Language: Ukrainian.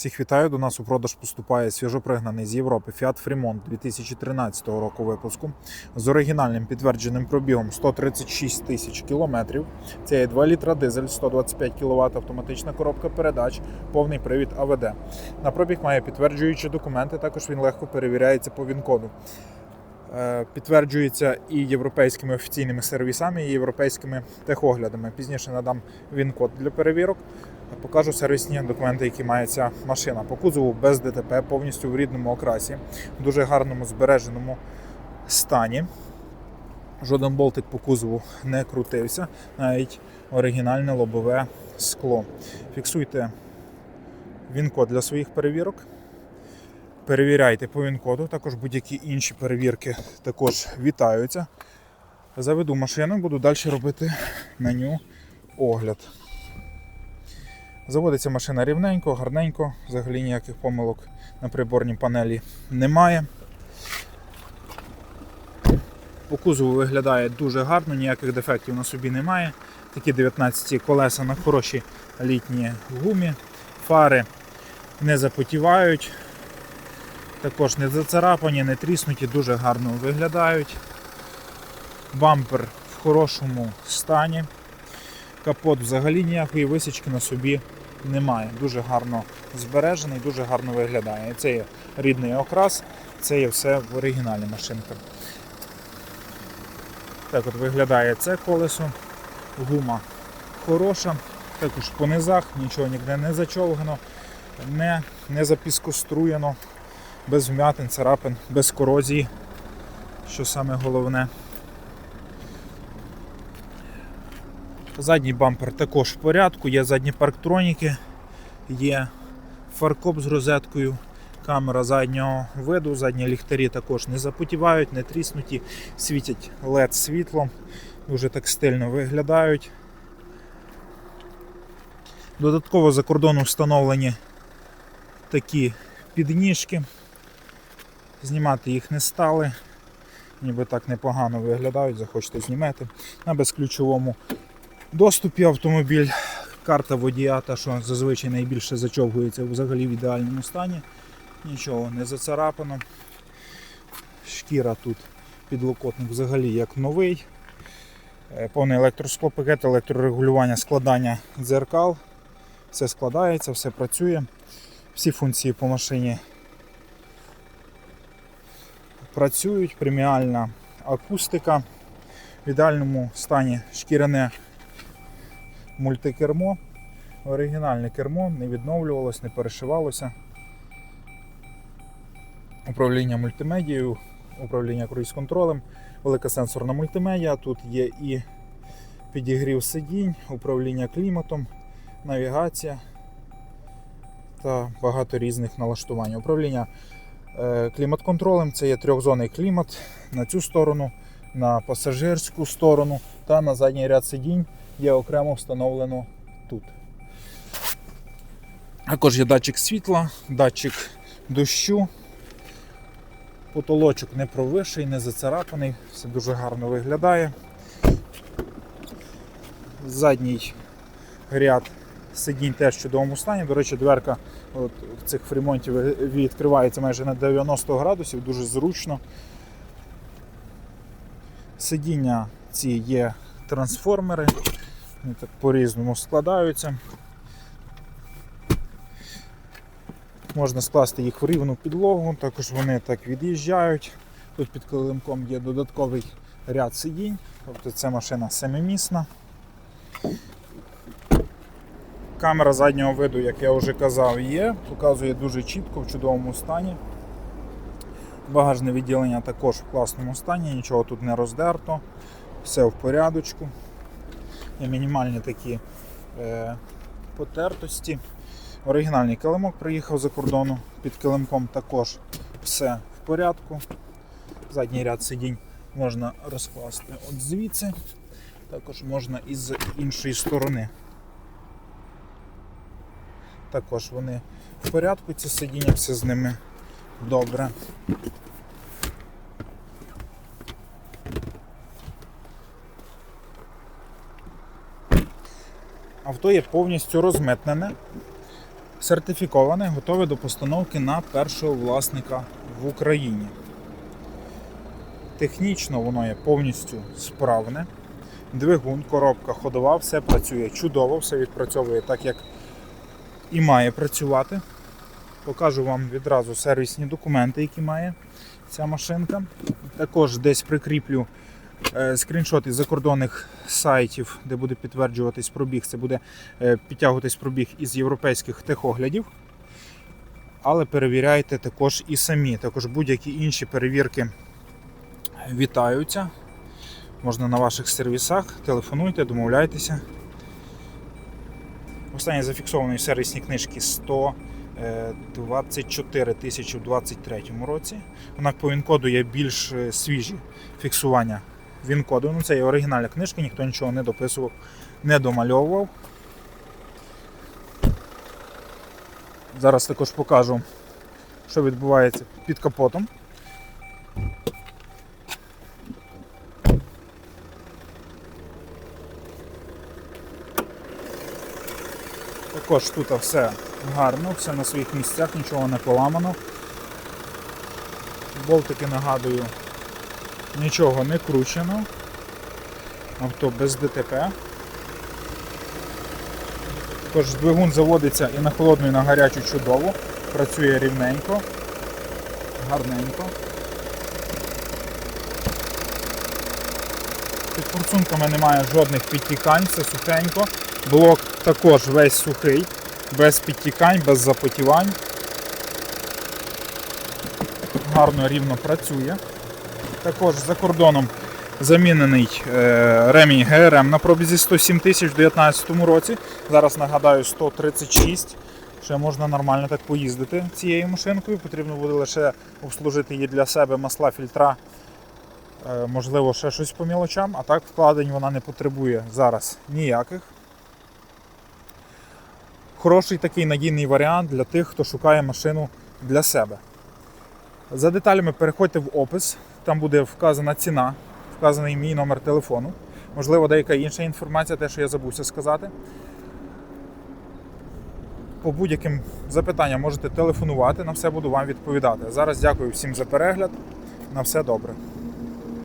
Всіх вітаю. До нас у продаж поступає свіжопригнаний з Європи Fiat Fremont 2013 року випуску з оригінальним підтвердженим пробігом 136 тисяч кілометрів. Це є 2 літра дизель, 125 кВт, автоматична коробка передач, повний привід АВД. На пробіг має підтверджуючі документи. Також він легко перевіряється по ВІН-коду. Е, Підтверджується і європейськими офіційними сервісами, і європейськими техоглядами. Пізніше надам він-код для перевірок. Покажу сервісні документи, які має ця машина. По кузову без ДТП, повністю в рідному окрасі, в дуже гарному збереженому стані. Жоден болтик по кузову не крутився, навіть оригінальне лобове скло. Фіксуйте він-код для своїх перевірок. Перевіряйте по він-коду, також будь-які інші перевірки також вітаються. Заведу машину, буду далі робити нього огляд. Заводиться машина рівненько, гарненько, взагалі ніяких помилок на приборній панелі немає. По кузову виглядає дуже гарно, ніяких дефектів на собі немає. Такі 19 колеса на хорошій літній гумі, фари не запотівають, також не зацарапані, не тріснуті, дуже гарно виглядають. Бампер в хорошому стані. Капот взагалі ніякої висічки на собі немає. Дуже гарно збережений, дуже гарно виглядає. Це є рідний окрас, це є все в оригіналі машинка. Так от виглядає це колесо. Гума хороша. Також по низах нічого ніде не зачовгано, не, не запіскоструєно, без вмятин, царапин, без корозії, що саме головне. Задній бампер також в порядку, є задні парктроніки, є фаркоп з розеткою, камера заднього виду, задні ліхтарі також не запотівають, не тріснуті, світять LED світлом, дуже так стильно виглядають. Додатково за кордоном встановлені такі підніжки. Знімати їх не стали, ніби так непогано виглядають, захочете знімати. На безключовому доступі автомобіль, карта водія, та що зазвичай найбільше зачовгується взагалі в ідеальному стані. Нічого не зацарапано. Шкіра тут підлокотник взагалі як новий. Е, Повний електросклопакет, електрорегулювання складання дзеркал. Все складається, все працює. Всі функції по машині працюють, преміальна акустика. В ідеальному стані шкіряне мультикермо. Оригінальне кермо не відновлювалося, не перешивалося. Управління мультимедією, управління круїз-контролем, велика сенсорна мультимедіа. Тут є і підігрів сидінь, управління кліматом, навігація та багато різних налаштувань. Управління е, клімат-контролем це є трьохзонний клімат на цю сторону, на пасажирську сторону та на задній ряд сидінь є окремо встановлено тут. Також є датчик світла, датчик дощу. Потолочок не провисший, не зацарапаний, все дуже гарно виглядає. Задній ряд сидінь теж в чудовому стані. До речі, дверка от, в цих фремонтів відкривається майже на 90 градусів, дуже зручно. Сидіння ці є трансформери, вони так по-різному складаються. Можна скласти їх в рівну підлогу, також вони так від'їжджають. Тут під килимком є додатковий ряд сидінь, тобто це машина семимісна. Камера заднього виду, як я вже казав, є, показує дуже чітко, в чудовому стані. Багажне відділення також в класному стані, нічого тут не роздерто, все в порядочку. Мінімальні такі е, потертості. Оригінальний килимок приїхав за кордону, під килимком також все в порядку. Задній ряд сидінь можна розкласти от звідси, також можна і з іншої сторони. Також вони в порядку, ці сидіння, все з ними добре. Авто є повністю розмитнене. Сертифіковане, готове до постановки на першого власника в Україні. Технічно воно є повністю справне. Двигун, коробка ходова, все працює чудово, все відпрацьовує так, як і має працювати. Покажу вам відразу сервісні документи, які має ця машинка. Також десь прикріплю скріншоти закордонних сайтів, де буде підтверджуватись пробіг. Це буде е, підтягуватись пробіг із європейських техоглядів. Але перевіряйте також і самі. Також будь-які інші перевірки вітаються. Можна на ваших сервісах, телефонуйте, домовляйтеся. Останні зафіксовані в сервісній книжці 124 тисячі в 2023 році. Однак по ВІН-коду є більш е, свіжі фіксування ВІН-коду. Ну, це є оригінальна книжка, ніхто нічого не дописував, не домальовував. Зараз також покажу, що відбувається під капотом. Також тут все гарно, все на своїх місцях, нічого не поламано. Болтики нагадую, нічого не кручено. Авто без ДТП. Також двигун заводиться і на холодну, і на гарячу чудово. Працює рівненько, гарненько. Під форсунками немає жодних підтікань, все сухенько. Блок також весь сухий, без підтікань, без запотівань. Гарно рівно працює. Також за кордоном замінений е, ремінь ГРМ на пробізі 107 тисяч в 2019 році. Зараз нагадаю 136. Ще можна нормально так поїздити цією машинкою. Потрібно буде лише обслужити її для себе масла, фільтра, е, можливо, ще щось по мілочам, а так вкладень вона не потребує зараз ніяких. Хороший такий надійний варіант для тих, хто шукає машину для себе. За деталями переходьте в опис, там буде вказана ціна, вказаний мій номер телефону. Можливо, деяка інша інформація, те, що я забувся сказати. По будь-яким запитанням можете телефонувати, на все буду вам відповідати. Зараз дякую всім за перегляд. На все добре.